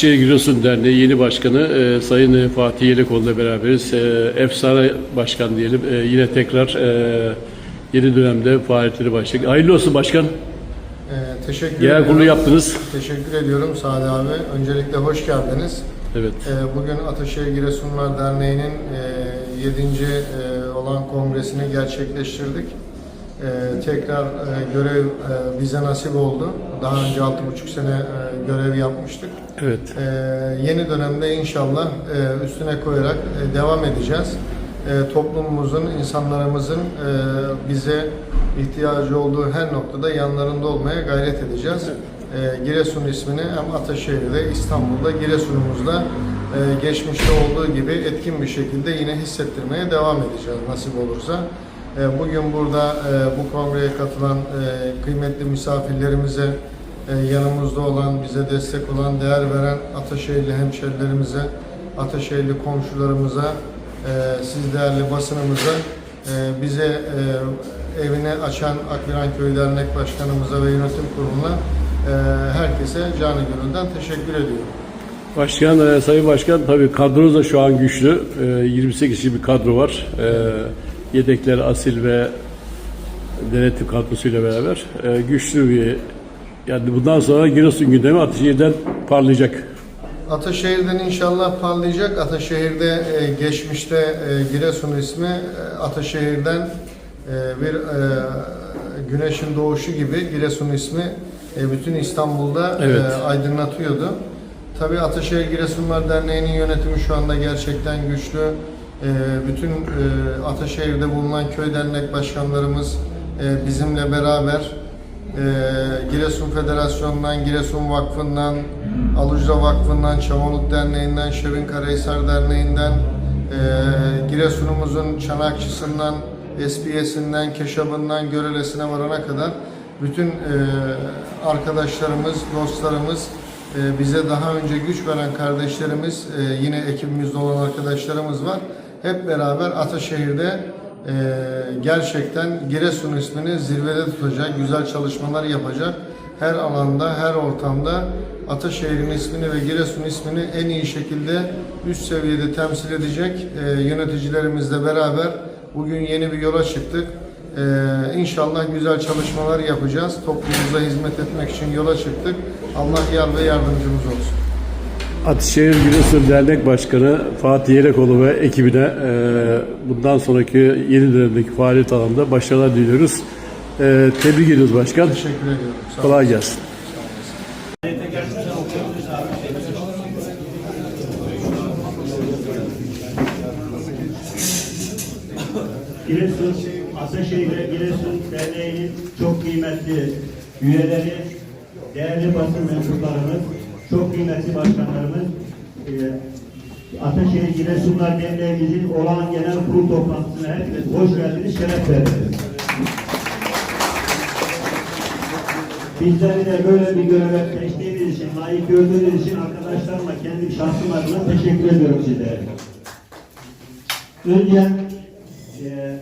Ataşehir Giresun Derneği yeni başkanı e, Sayın Fatih Yelekoğlu'yla beraberiz. E, efsane başkan diyelim. E, yine tekrar e, yeni dönemde faaliyetleri başlayacak. Hayırlı olsun başkan. Ee, teşekkür Genel kurulu yaptınız. Teşekkür ediyorum Sade abi. Öncelikle hoş geldiniz. Evet. Ee, bugün Ataşehir Giresunlar Derneği'nin e, 7. e, olan kongresini gerçekleştirdik. Ee, tekrar e, görev e, bize nasip oldu. Daha önce 6,5 sene e, görev yapmıştık. Evet. Ee, yeni dönemde inşallah e, üstüne koyarak e, devam edeceğiz. E, toplumumuzun, insanlarımızın e, bize ihtiyacı olduğu her noktada yanlarında olmaya gayret edeceğiz. E, Giresun ismini hem Ataşehir'de, İstanbul'da, Giresun'umuzda e, geçmişte olduğu gibi etkin bir şekilde yine hissettirmeye devam edeceğiz nasip olursa. E, bugün burada e, bu kongreye katılan e, kıymetli misafirlerimize e, yanımızda olan, bize destek olan, değer veren Ataşehirli hemşerilerimize, Ataşehirli komşularımıza, e, siz değerli basınımıza, e, bize e, evini açan Akbiran Köy Dernek Başkanımıza ve yönetim kuruluna e, herkese canı gönülden teşekkür ediyorum. Başkan, e, Sayın Başkan tabii kadronuz da şu an güçlü. E, 28 kişi bir kadro var. E, yedekler Asil ve denetim kadrosuyla beraber e, güçlü bir yani bundan sonra Giresun gündemi Ataşehir'den parlayacak. Ataşehir'den inşallah parlayacak. Ataşehir'de e, geçmişte e, Giresun ismi e, Ataşehir'den e, bir e, güneşin doğuşu gibi Giresun ismi e, bütün İstanbul'da e, Evet. aydınlatıyordu. Tabii Ataşehir Giresunlar Derneği'nin yönetimi şu anda gerçekten güçlü. E, bütün e, Ataşehir'de bulunan köy dernek başkanlarımız e, bizimle beraber ee, Giresun Federasyonu'ndan, Giresun Vakfı'ndan, Alucra Vakfı'ndan, Çamoluk Derneği'nden, Şevin Karahisar Derneği'nden, e, Giresun'umuzun Çanakçısından, SPS'inden, Keşab'ından, Görelesine varana kadar bütün e, arkadaşlarımız, dostlarımız, bize daha önce güç veren kardeşlerimiz, yine ekibimizde olan arkadaşlarımız var. Hep beraber Ataşehir'de ee, gerçekten Giresun ismini zirvede tutacak, güzel çalışmalar yapacak. Her alanda, her ortamda Ataşehir'in ismini ve Giresun ismini en iyi şekilde üst seviyede temsil edecek e, yöneticilerimizle beraber bugün yeni bir yola çıktık. Ee, inşallah güzel çalışmalar yapacağız. Toplumumuza hizmet etmek için yola çıktık. Allah yar ve yardımcımız olsun. Ataşehir Giresun Dernek Başkanı Fatih Yelekoğlu ve ekibine e, bundan sonraki yeni dönemdeki faaliyet alanında başarılar diliyoruz. E, tebrik ediyoruz başkan. Teşekkür ediyorum. Sağ. Kolay gelsin. Giresun, Ataşehir ve Giresun Derneği'nin çok kıymetli üyeleri, değerli basın mensuplarımız, çok kıymetli başkanlarımız, e, Ataşehir Giresunlar Derneğimizin olağan genel kurul toplantısına hepiniz hoş geldiniz, şeref verdiniz. Bizleri de böyle bir göreve seçtiğiniz için, layık gördüğünüz için arkadaşlarıma kendi şahsım adına teşekkür ediyorum sizlere. Önce e,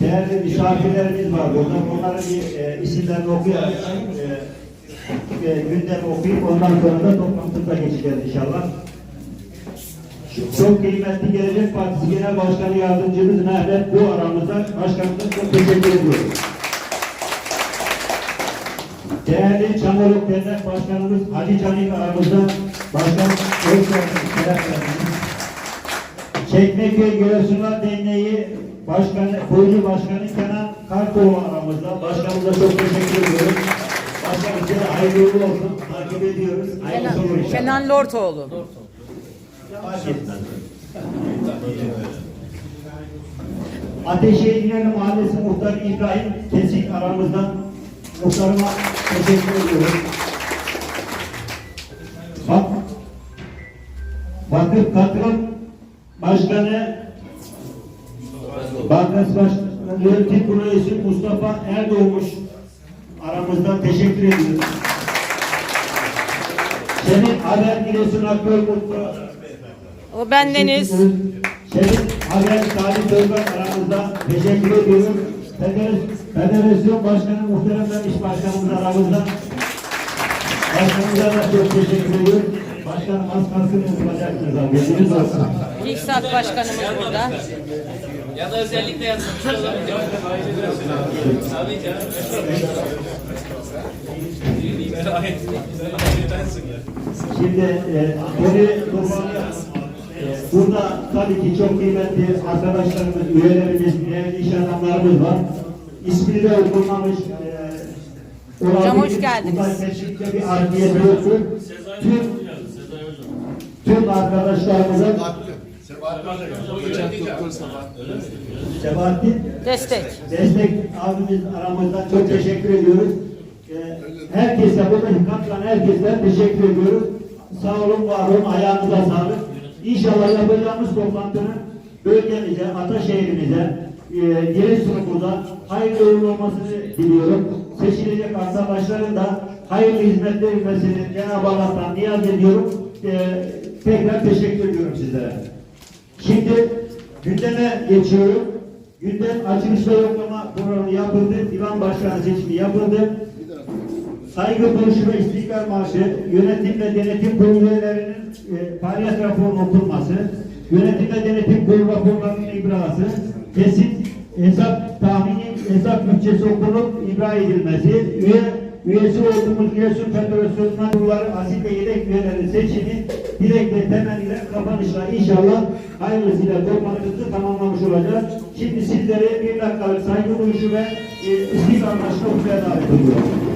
değerli misafirlerimiz var burada. Onların bir e, isimlerini okuyarak e, e, gündemi okuyup ondan sonra da toplantımıza geçeceğiz inşallah. Çok kıymetli Gelecek Partisi Genel Başkanı Yardımcımız Mehmet bu aramızda. Başkanımıza çok teşekkür ediyorum. Değerli Çamoluk Dernek Başkanımız Hacı Canik aramızda. Verdiniz. Çekmeköy Giresunlar Derneği Başkanı, Kurucu Başkanı Kenan Kartoğlu aramızda. Başkanımıza çok teşekkür ediyoruz. Kenan, Lortoğlu. Fark etmez. Ateşehir İnönü Mahallesi Muhtarı İbrahim Kesik aramızda. Muhtarıma teşekkür ediyorum. Bak, Vakıf Katılım Başkanı Bankası Başkanı Yönetim Kurulu Mustafa Erdoğmuş aramızda teşekkür ediyoruz. Senin Haber Giresun Akbel Mutlu O bendeniz. Şerif Haber Salih Sözbek aramızda teşekkür ediyorum. Federasyon, Federasyon Başkanı Muhterem ve İş Başkanımız aramızda. Başkanımıza da çok teşekkür ediyorum. Başkanım az kalsın unutacaksınız abi. Bilginiz olsun. İktisat Başkanımız burada. Ya da özellikle yazılmış olabilir. Şimdi e, toparlayalım. E, burada tabii ki çok kıymetli arkadaşlarımız, üyelerimiz, değerli iş adamlarımız var. İsmini de okunmamış e, olan Hocam hoş bir- geldiniz. Bunlar kesinlikle bir ardiyet yoktur. Tüm, tüm arkadaşlarımıza Sebahattin Destek. destek abimiz aramızdan çok teşekkür ediyoruz. Ee, herkese burada katılan herkese teşekkür ediyoruz. Sağ olun, var olun, ayağınıza sağlık. İnşallah yapacağımız toplantının bölgemize, Ataşehir'imize, e, Giresun'umuza hayırlı uğurlu olmasını diliyorum. Seçilecek arkadaşların da hayırlı hizmetler vermesini Cenab-ı Allah'tan niyaz ediyorum. Ee, tekrar teşekkür ediyorum sizlere. Şimdi gündeme geçiyorum. Gündem açılış ve yoklama programı yapıldı. Divan başkanı seçimi yapıldı. Saygı duruşu ve istiklal marşı, yönetim ve denetim kurulu üyelerinin e, faaliyet raporunun okunması, yönetim ve denetim kurulu raporlarının ibrası, kesit hesap tahmini hesap bütçesi okunup ibra edilmesi, üye üyesi olduğumuz Giresun Federasyonu'ndan kurulları asil ve yedek üyelerin seçimi dilek ve temenniyle kapanışla inşallah hayırlısıyla toplantımızı tamamlamış olacağız. Şimdi sizlere bir dakikalık saygı duruşu ve e, marşını okumaya davet ediyorum.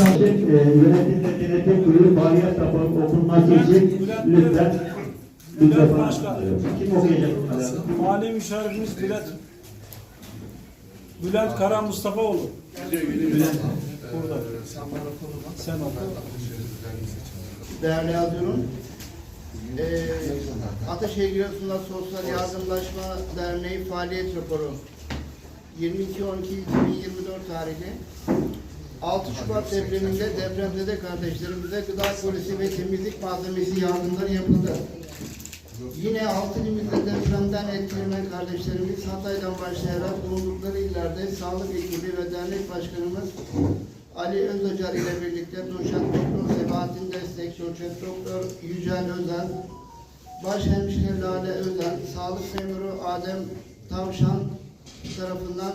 Arkadaşlar e, yönetim ve denetim kurulu faaliyet raporu okunması için lütfen lütfen kim okuyacak? Mali müşavirimiz Bülent Bülent Kara Mustafaoğlu. Bülent. Burada. Sen oku. Değerli yazıyorum. Ee, Ataşehir Giresun'da Sosyal Yardımlaşma Derneği faaliyet raporu 22-12-2024 tarihli 6 Şubat depreminde depremzede kardeşlerimize gıda polisi ve temizlik malzemesi yardımları yapıldı. Yine altı ilimizde depremden etkilenen kardeşlerimiz Hatay'dan başlayarak bulundukları illerde sağlık ekibi ve dernek başkanımız Ali Özacar ile birlikte doçent doktor Sebahattin Destek, doçent doktor Yücel Özen, baş hemşire Lale Özen, sağlık memuru Adem Tavşan tarafından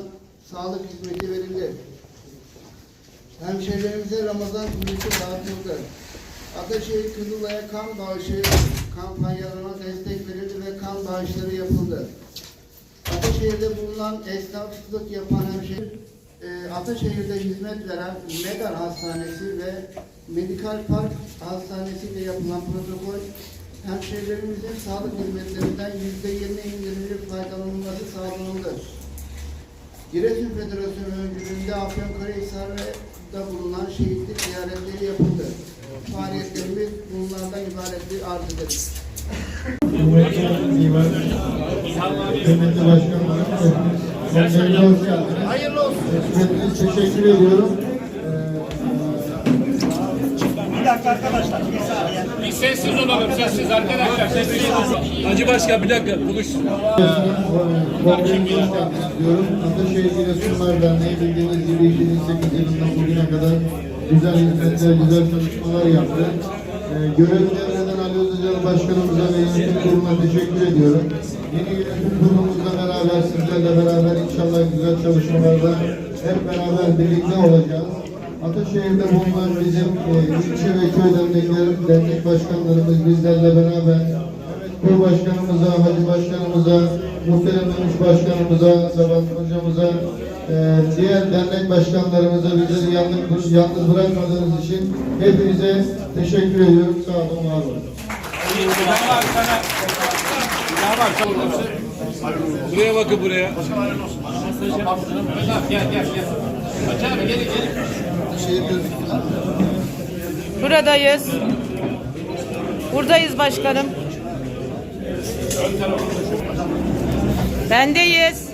sağlık hizmeti verildi. Hemşehrilerimize Ramazan hizmeti dağıtıldı. Ataşehir Kızılay'a kan bağışı kampanyalarına destek verildi ve kan bağışları yapıldı. Ataşehir'de bulunan esnaflık yapan hemşehri, e, Ataşehir'de hizmet veren Medar Hastanesi ve Medikal Park Hastanesi ile yapılan protokol hemşehrilerimizin sağlık hizmetlerinden yüzde yirmi indirimli faydalanılması sağlanıldı. Giresun Federasyonu öncülüğünde Afyonkarahisar'da bulunan şehitlik ziyaretleri yapıldı. Faaliyetlerimiz bunlardan ibarettir arz ederiz. Kıymetli başkanlarım. Hayırlı olsun. Hepiniz teşekkür ediyorum. Bir sessiz olalım sessiz arkadaşlar sessiz Hacı Başkan bir dakika buluş. Komisyonumuza hoş geldiniz diyorum. Ataşehir Giresunlar Derneği bildiğiniz gibi 2008 yılından bugüne kadar güzel hizmetler, güzel çalışmalar yaptı. Ee, görev devreden Ali Özacan Başkanımıza ve yönetim kuruluna teşekkür ediyorum. Yeni yönetim kurulumuzla beraber, sizlerle beraber inşallah güzel çalışmalarda hep beraber birlikte olacağız. Ataşehir'de bulunan bizim e, ilçe ve köy dernekler, dernek başkanlarımız bizlerle beraber Kur başkanımıza, hacı başkanımıza, muhterem dönüş başkanımıza, Sabahat hocamıza, e, diğer dernek başkanlarımıza bizi yalnız, yalnız bırakmadığınız için hepinize teşekkür ediyorum. Sağ olun, var olun. Buraya bakın buraya. Gel gel gel. Hacı abi gelin gelin. Buradayız. Buradayız başkanım. Bendeyiz.